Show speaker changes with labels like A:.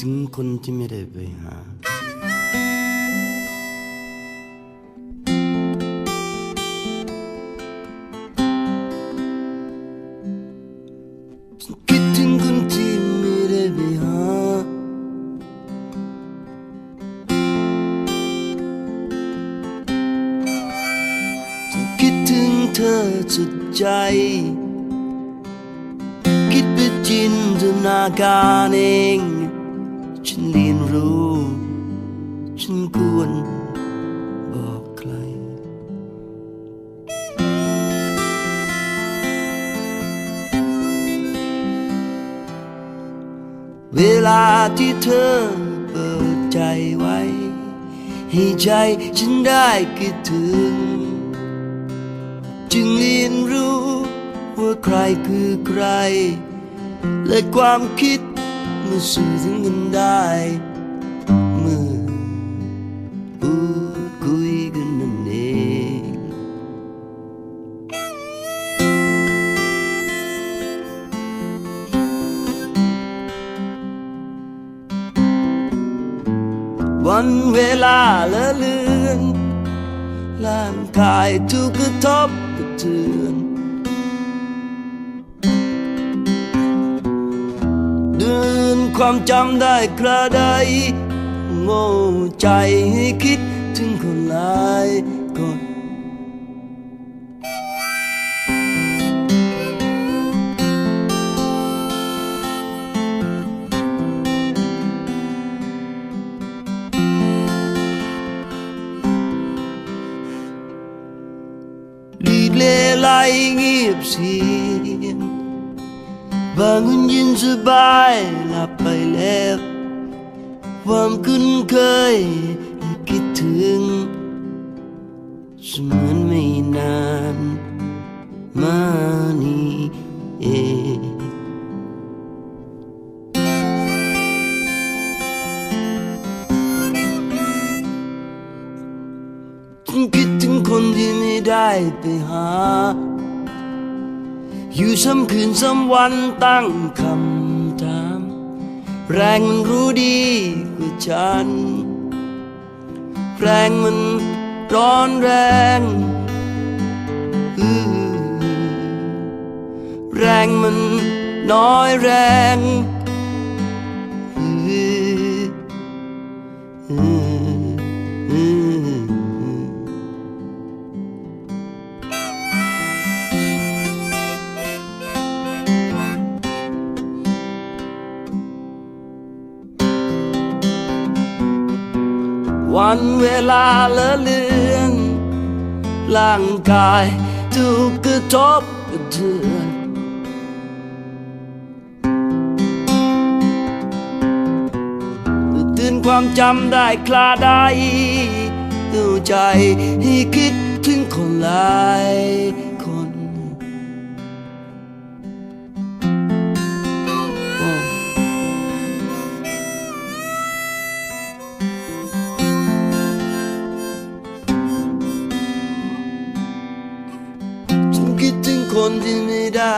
A: ถึงคนที่ไม่ได้ไปหา ฉันคิดถึงคนที่ไม่ได้ไปหา ฉันคิดถึงเธอสุดใจ คิดไปจินตนาการเอง ฉันเ รู้ ฉันควรบอกใคร เวลาที่เธอเปิดใจไว้ ให้ใจฉันได้คิดถึง จึงเรียนรู้ว่าใครคือใคร และความคิดเมื่อสื่อถึงกันได้ วันเวลาละเลือนร่างกายถูกกระทบกระเทือนเดินความจำได้กระไดโง่ใจให้คิดถึงคนหลายคน ดีเลไลเงียบเสียงบางคนยินสบายหลับไปแล้ว ความคุ้นเคยคิดถึงเสมือนไม่นานมานี้ คิดถึงคนที่ไม่ได้ไปหา อยู่ซ้ำคืนซ้ำวันตั้งคำถาม แรงมันรู้ดีกว่าฉัน แรงมันร้อนแรงแรงมันน้อยแรงอือ วันเวลาละเลือนร่างกายถูกกระทบกระเทือนตื่นความจำได้คลาใดดูใจให้คิดถึงคนหลาย คนที่ไม่ได้